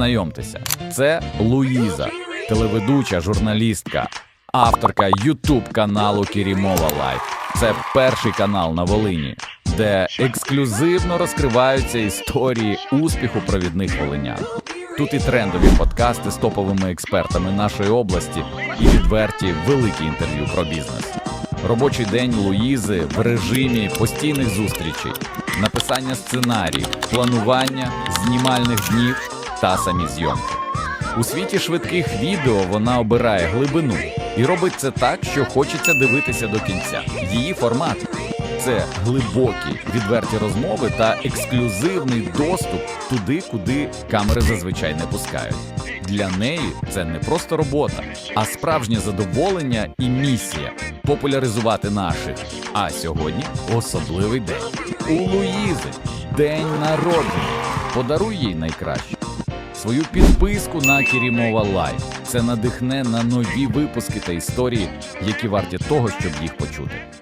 Знайомтеся, це Луїза, телеведуча журналістка, авторка Ютуб каналу Кірімова Лайф. Це перший канал на Волині, де ексклюзивно розкриваються історії успіху провідних волинян. Тут і трендові подкасти з топовими експертами нашої області, і відверті великі інтерв'ю про бізнес. Робочий день Луїзи в режимі постійних зустрічей, написання сценаріїв, планування, знімальних днів та самі зйомки. У світі швидких відео вона обирає глибину і робить це так, що хочеться дивитися до кінця. Її формат це глибокі, відверті розмови та ексклюзивний доступ туди, куди камери зазвичай не пускають. Для неї це не просто робота, а справжнє задоволення і місія популяризувати наших. А сьогодні особливий день. У Луїзи день народження. Подаруй їй найкраще. Свою підписку на Кірімова Лайф. Це надихне на нові випуски та історії, які варті того, щоб їх почути.